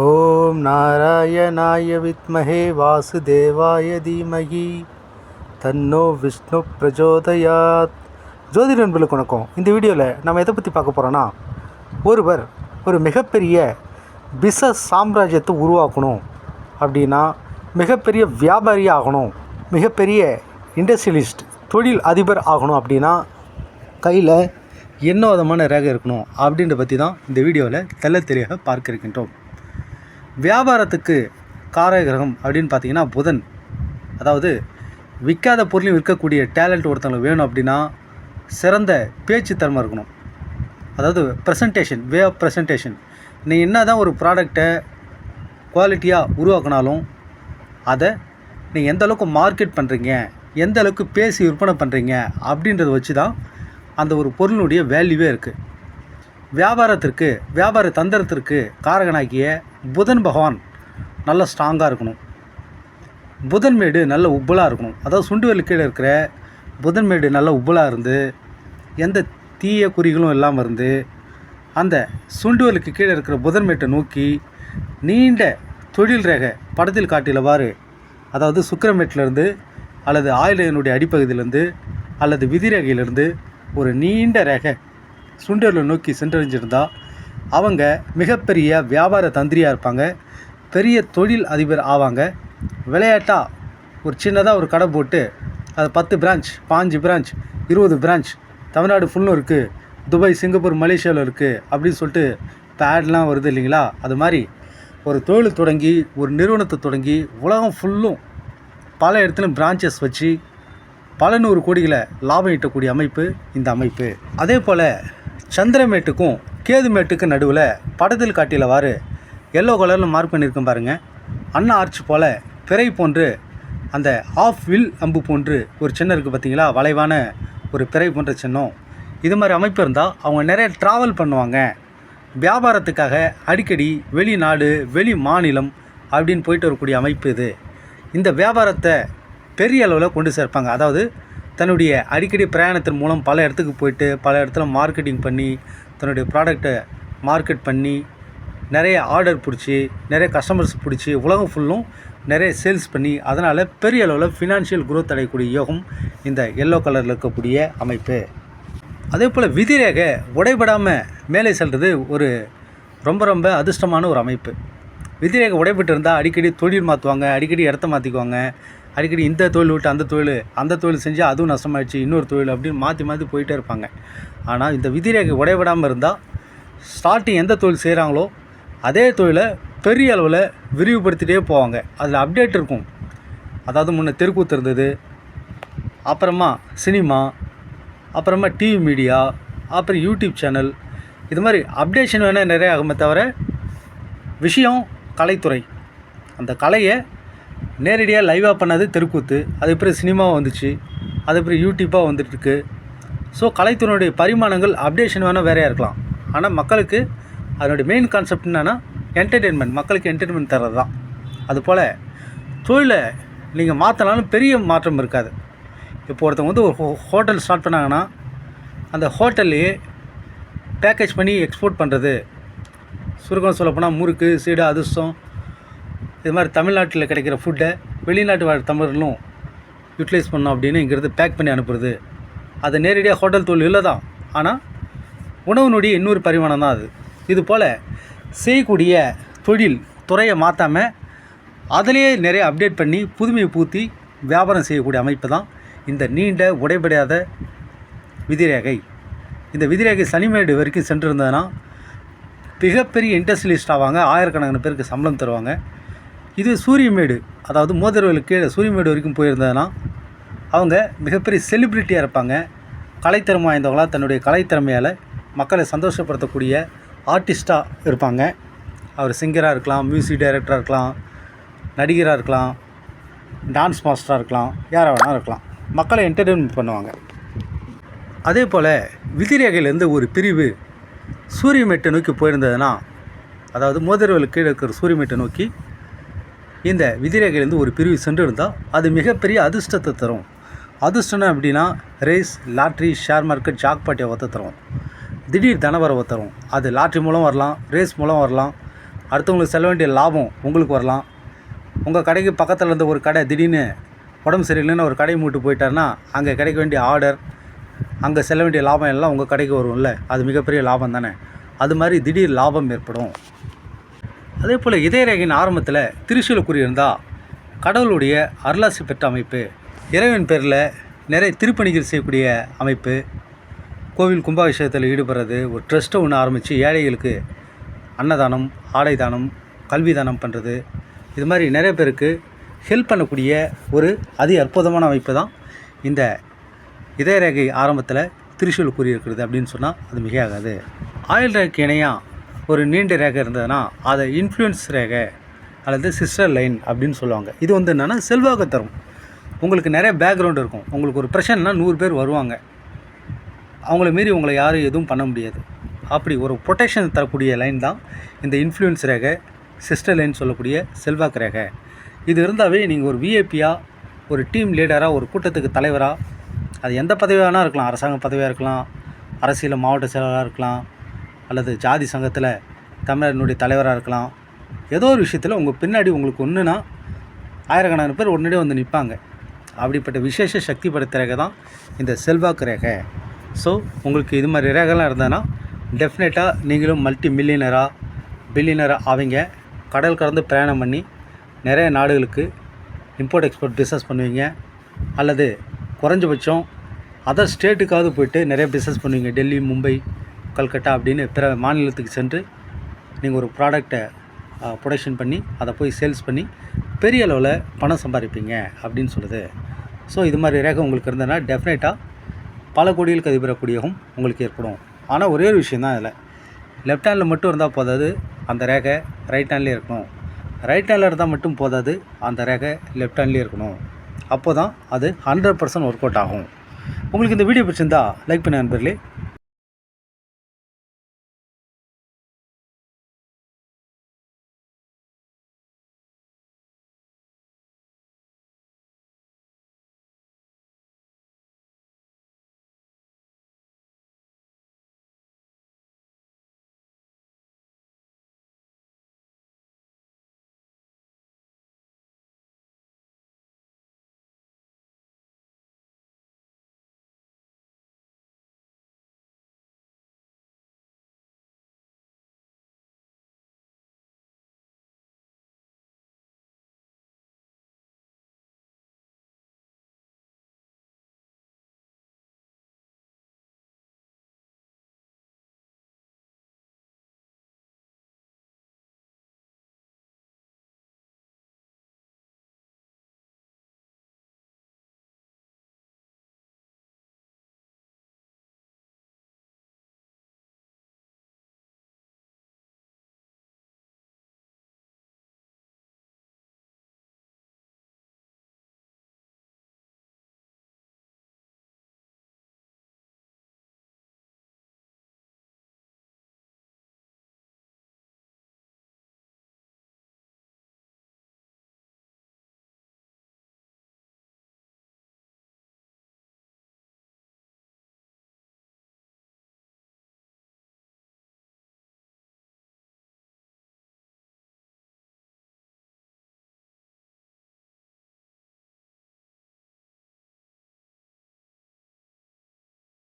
ஓம் நாராயணாய வித்மஹே வாசுதேவாய தீமகி. தன்னோ விஷ்ணு பிரஜோதயாத். ஜோதி நண்பர்களுக்கு வணக்கம். இந்த வீடியோவில் நம்ம எதை பற்றி பார்க்க போகிறோன்னா ஒருவர் ஒரு மிகப்பெரிய பிஸ்னஸ் சாம்ராஜ்யத்தை உருவாக்கணும் அப்படின்னா மிகப்பெரிய வியாபாரி ஆகணும் மிகப்பெரிய இண்டஸ்ட்ரியலிஸ்ட் தொழில் அதிபர் ஆகணும் அப்படின்னா கையில் என்ன விதமான ரேகை இருக்கணும் அப்படின்றத பற்றி தான் இந்த வீடியோவில் தெல்ல தெளிவாக பார்க்க இருக்கின்றோம். வியாபாரத்துக்கு காரகிரகம் அப்படின்னு பார்த்தீங்கன்னா புதன். அதாவது விற்காத பொருளையும் விற்கக்கூடிய டேலண்ட் ஒருத்தவங்களுக்கு வேணும் அப்படின்னா சிறந்த பேச்சு திறமை இருக்கணும். அதாவது ப்ரெசன்டேஷன் வே ஆஃப் ப்ரெசன்டேஷன் நீ என்ன தான் ஒரு ப்ராடக்டை குவாலிட்டியாக உருவாக்கினாலும் அதை நீங்கள் எந்த அளவுக்கு மார்க்கெட் பண்ணுறீங்க எந்த அளவுக்கு பேசி விற்பனை பண்ணுறீங்க அப்படின்றத வச்சு தான் அந்த ஒரு பொருளினுடைய வேல்யூவே இருக்குது வியாபாரத்திற்கு வியாபார தந்திரத்திற்கு காரகனாகிய புதன் பகவான் நல்ல ஸ்ட்ராங்காக இருக்கணும். புதன் மேடு நல்ல உப்பலாக இருக்கணும். அதாவது சுண்டுவெளி கீழே இருக்கிற புதன் மேடு நல்ல உப்பலாக இருந்து எந்த தீய குறிகளும் இல்லாமல் இருந்து அந்த சுண்டுவலுக்கு கீழே இருக்கிற புதன் மேட்டை நோக்கி நீண்ட தொழில் ரேகை படத்தில் காட்டியவாறு அதாவது சுக்கிரமேட்டிலேருந்து அல்லது ஆயுளையனுடைய அடிப்பகுதியிலேருந்து அல்லது விதிரேகையிலிருந்து ஒரு நீண்ட ரேகை சுண்டலை நோக்கி சென்றடைஞ்சிருந்தால் அவங்க மிகப்பெரிய வியாபார தந்திரியாக இருப்பாங்க. பெரிய தொழில் அதிபர் ஆவாங்க. விளையாட்டாக ஒரு சின்னதாக ஒரு கடை போட்டு அது பத்து பிரான்ச் பாஞ்சு பிரான்ச் இருபது பிரான்ச் தமிழ்நாடு ஃபுல்லும் இருக்குது துபாய் சிங்கப்பூர் மலேசியாவில் இருக்குது அப்படின்னு சொல்லிட்டு பேட்லாம் வருது இல்லைங்களா? அது மாதிரி ஒரு தொழில் தொடங்கி ஒரு நிறுவனத்தை தொடங்கி உலகம் ஃபுல்லும் பல இடத்துல பிரான்ச்சஸ் வச்சு பல நூறு கோடிகளை லாபம் ஈட்டக்கூடிய அமைப்பு இந்த அமைப்பு. அதே போல் சந்திரமேட்டுக்கும் கேதுமேட்டுக்கு நடுவில் படத்தில் காட்டியவாறு எல்லோ கலரில் மார்க் பண்ணியிருக்கேன் பாருங்கள் அண்ணா ஆர்ச் போல் பிறை போன்று அந்த ஆஃப் வில் அம்பு போன்று ஒரு சின்னம் இருக்குது பார்த்தீங்களா வளைவான ஒரு பிறை போன்ற சின்னம். இது மாதிரி அமைப்பு இருந்தால் அவங்க நிறைய ட்ராவல் பண்ணுவாங்க. வியாபாரத்துக்காக அடிக்கடி வெளிநாடு வெளி மாநிலம் அப்படின்னு போயிட்டு வரக்கூடிய அமைப்பு இது. இந்த வியாபாரத்தை பெரிய அளவில் கொண்டு சேர்ப்பாங்க. அதாவது தன்னுடைய அடிக்கடி பிரயாணத்தின் மூலம் பல இடத்துக்கு போயிட்டு பல இடத்துல மார்க்கெட்டிங் பண்ணி தன்னுடைய ப்ராடக்டை மார்க்கெட் பண்ணி நிறைய ஆர்டர் பிடிச்சி நிறைய கஸ்டமர்ஸ் பிடிச்சி உலகம் ஃபுல்லும் நிறைய சேல்ஸ் பண்ணி அதனால் பெரிய அளவில் ஃபினான்ஷியல் குரோத் அடையக்கூடிய யோகம் இந்த எல்லோ கலரில் இருக்கக்கூடிய அமைப்பு. அதே போல் விதிரேகை உடைபடாமல் மேலே செல்வது ஒரு ரொம்ப ரொம்ப அதிர்ஷ்டமான ஒரு அமைப்பு. விதிரேக உடைபட்டு இருந்தால் அடிக்கடி தொழில் மாற்றுவாங்க அடிக்கடி இடத்த மாற்றிக்குவாங்க அடிக்கடி இந்த தொழில் விட்டு அந்த தொழில் அந்த தொழில் செஞ்சால் அதுவும் நஷ்டமாயிடுச்சு இன்னொரு தொழில் அப்படின்னு மாற்றி மாற்றி போயிட்டே இருப்பாங்க. ஆனால் இந்த விதிரேகை உடைபடாமல் இருந்தால் ஸ்டார்டிங் எந்த தொழில் செய்கிறாங்களோ அதே தொழிலை பெரிய அளவில் விரிவுபடுத்திகிட்டே போவாங்க. அதில் அப்டேட் இருக்கும். அதாவது முன்ன தெருக்கூத்து இருந்தது அப்புறமா சினிமா அப்புறமா டிவி மீடியா அப்புறம் யூடியூப் சேனல் இது மாதிரி அப்டேஷன் வேணால் நிறைய ஆகுமே தவிர விஷயம் கலைத்துறை. அந்த கலையை நேரடியாக லைவாக பண்ணது தெருக்கூத்து. அது சினிமாவும் சினிமாவாக வந்துச்சு. அது யூடியூப்பாக வந்துட்டுருக்கு. ஸோ கலைத்துறையுடைய பரிமாணங்கள் அப்டேஷன் வேணால் வேறையாக இருக்கலாம். ஆனால் மக்களுக்கு அதனுடைய மெயின் கான்செப்ட் என்னென்னா என்டர்டெயின்மெண்ட் மக்களுக்கு என்டர்டெயின்மெண்ட் தர்றது தான் அதுபோல் தொழிலை நீங்கள் மாற்றினாலும் பெரிய மாற்றம் இருக்காது. இப்போ ஒருத்தவங்க வந்து ஒரு ஹோ ஹோட்டல் ஸ்டார்ட் பண்ணாங்கன்னா அந்த ஹோட்டல்லையே பேக்கேஜ் பண்ணி எக்ஸ்போர்ட் பண்ணுறது சுருக்கம் சொல்லப்போனால் முறுக்கு சீடை அதிர்ஷ்டம் இது மாதிரி தமிழ்நாட்டில் கிடைக்கிற ஃபுட்டை வெளிநாட்டு வாழ் தமிழர்களும் யூட்டிலைஸ் பண்ணோம் அப்படின்னு இங்கேருந்து பேக் பண்ணி அனுப்புறது. அது நேரடியாக ஹோட்டல் தொழில் இல்லை தான். ஆனால் உணவுனுடைய இன்னொரு பரிமாணம் தான் அது. இது போல் செய்யக்கூடிய தொழில் துறையை மாற்றாமல் அதிலேயே நிறைய அப்டேட் பண்ணி புதுமையை பூத்தி வியாபாரம் செய்யக்கூடிய அமைப்பு தான் இந்த நீண்ட உடைபடாத விதிரேகை. இந்த விதிரேகை சனிமேடு வரைக்கும் சென்றிருந்ததுன்னா மிகப்பெரிய இண்டஸ்ட்ரியலிஸ்ட் ஆவாங்க. ஆயிரக்கணக்கான பேருக்கு சம்பளம் தருவாங்க. இது சூரியமேடு அதாவது மோதிரவேலுக்கு கீழே சூரியமேடு வரைக்கும் போயிருந்ததுன்னா அவங்க மிகப்பெரிய செலிப்ரிட்டியாக இருப்பாங்க. கலைத்திறமை வாய்ந்தவங்களாக தன்னுடைய கலைத்திறமையால் மக்களை சந்தோஷப்படுத்தக்கூடிய ஆர்டிஸ்ட்டாக இருப்பாங்க. அவர் சிங்கராக இருக்கலாம் மியூசிக் டைரக்டராக இருக்கலாம் நடிகராக இருக்கலாம் டான்ஸ் மாஸ்டராக இருக்கலாம் யாராக வேணால் இருக்கலாம். மக்களை என்டர்டெயின்மெண்ட் பண்ணுவாங்க. அதே போல் விதிரேகையிலேருந்து ஒரு பிரிவு சூரியமேட்டை நோக்கி போயிருந்ததுன்னா அதாவது மோதிரவலுக்கு கீழே இருக்கிற சூரியமேட்டை நோக்கி இந்த விதிரேகையிலேருந்து ஒரு பிரிவு சென்று இருந்தால் அது மிகப்பெரிய அதிர்ஷ்டத்தை தரும். அதிர்ஷ்டம் அப்படின்னா ரேஸ் லாட்ரி ஷேர் மார்க்கெட் ஜாக்பாட்டியை ஒத்த தரும். திடீர் தனவரவை தரும். அது லாட்ரி மூலம் வரலாம் ரேஸ் மூலம் வரலாம். அடுத்தவங்களுக்கு செல்ல வேண்டிய லாபம் உங்களுக்கு வரலாம். உங்கள் கடைக்கு பக்கத்தில் இருந்த ஒரு கடை திடீர்னு உடம்பு சரியில்லைன்னு ஒரு கடை மூட்டு போயிட்டாருன்னா அங்கே கிடைக்க வேண்டிய ஆர்டர் அங்கே செல்ல வேண்டிய லாபம் எல்லாம் உங்கள் கடைக்கு வரும்ல. அது மிகப்பெரிய லாபம் தானே. அது மாதிரி திடீர் லாபம் ஏற்படும். அதே போல் இதயரேகையின் ஆரம்பத்தில் திருசூல கூறியிருந்தால் கடவுளுடைய அருளாசி பெற்ற அமைப்பு இறைவன் பேரில் நிறைய திருப்பணிகள் செய்யக்கூடிய அமைப்பு. கோவில் கும்பாபிஷேகத்தில் ஈடுபடுறது ஒரு ட்ரஸ்ட்டை ஒன்று ஆரம்பித்து ஏழைகளுக்கு அன்னதானம் ஆடை தானம் கல்வி தானம் பண்ணுறது இது மாதிரி நிறைய பேருக்கு ஹெல்ப் பண்ணக்கூடிய ஒரு அதி அற்புதமான அமைப்பு தான் இந்த இதயரேகை ஆரம்பத்தில் திருசூல் கூறியிருக்கிறது அப்படின்னு சொன்னால் அது மிகையாகாது. ஆயுள் ரேகைக்கு இணையாக ஒரு நீண்ட ரேகை இருந்ததுன்னா அதை இன்ஃப்ளூயன்ஸ் ரேகை அல்லது சிஸ்டர் லைன் அப்படின்னு சொல்லுவாங்க. இது வந்து என்னென்னா செல்வாக்கு தரும். உங்களுக்கு நிறைய பேக்ரவுண்ட் இருக்கும். உங்களுக்கு ஒரு பிரச்சனைனா நூறு பேர் வருவாங்க. அவங்கள மீறி உங்களை யாரும் எதுவும் பண்ண முடியாது. அப்படி ஒரு ப்ரொட்டெக்ஷன் தரக்கூடிய லைன் தான் இந்த இன்ஃப்ளூயன்ஸ் ரேகை சிஸ்டர் லைன் சொல்லக்கூடிய செல்வாக்கு ரேகை. இது இருந்தாவே நீங்கள் ஒரு விஐபியாக ஒரு டீம் லீடராக ஒரு கூட்டத்துக்கு தலைவராக அது எந்த பதவி வேணால் இருக்கலாம். அரசாங்க பதவியாக இருக்கலாம். அரசியல் மாவட்ட செயலராக இருக்கலாம். அல்லது ஜாதி சங்கத்தில் தமிழனுடைய தலைவராக இருக்கலாம். ஏதோ ஒரு விஷயத்தில் உங்கள் பின்னாடி உங்களுக்கு ஒன்றுனா ஆயிரக்கணக்கான பேர் உடனடியே வந்து நிற்பாங்க அப்படிப்பட்ட விசேஷ சக்தி படுத்த ரேகை தான் இந்த செல்வாக்கு ரேகை. ஸோ உங்களுக்கு இது மாதிரி ரேகைலாம் இருந்ததுன்னா டெஃபினட்டாக நீங்களும் மல்டி மில்லியனராக பில்லியனராக அவங்க கடல் கடந்து பிரயாணம் பண்ணி நிறைய நாடுகளுக்கு இம்போர்ட் எக்ஸ்போர்ட் பிஸ்னஸ் பண்ணுவீங்க. அல்லது குறைஞ்சபட்சம் அதர் ஸ்டேட்டுக்காவது போயிட்டு நிறைய பிஸ்னஸ் பண்ணுவீங்க. டெல்லி மும்பை கல்கட்டா அப்படின்னு பிற மாநிலத்துக்கு சென்று நீங்கள் ஒரு ப்ராடக்டை ப்ரொடக்ஷன் பண்ணி அதை போய் சேல்ஸ் பண்ணி பெரிய அளவில் பணம் சம்பாதிப்பீங்க அப்படின்னு சொல்லுது. ஸோ இது மாதிரி ரேகை உங்களுக்கு இருந்ததுன்னா டெஃபினட்டாக பல கோடிகளுக்கு அதிபரக்கூடியவும் உங்களுக்கு ஏற்படும். ஆனால் ஒரே ஒரு விஷயம் தான் இதில். லெஃப்ட் ஹேண்டில் மட்டும் இருந்தால் போதாது அந்த ரேகை ரைட் ஹேண்ட்லேயே இருக்கணும். ரைட் ஹேண்டில் இருந்தால் மட்டும் போதாது அந்த ரேகை லெஃப்ட் ஹேண்ட்லேயே இருக்கணும். அப்போ தான் அது ஹண்ட்ரட் பர்சன்ட் ஒர்க் அவுட் ஆகும். உங்களுக்கு இந்த வீடியோ பிடிச்சிருந்தா லைக் பண்ண நண்பர்களே.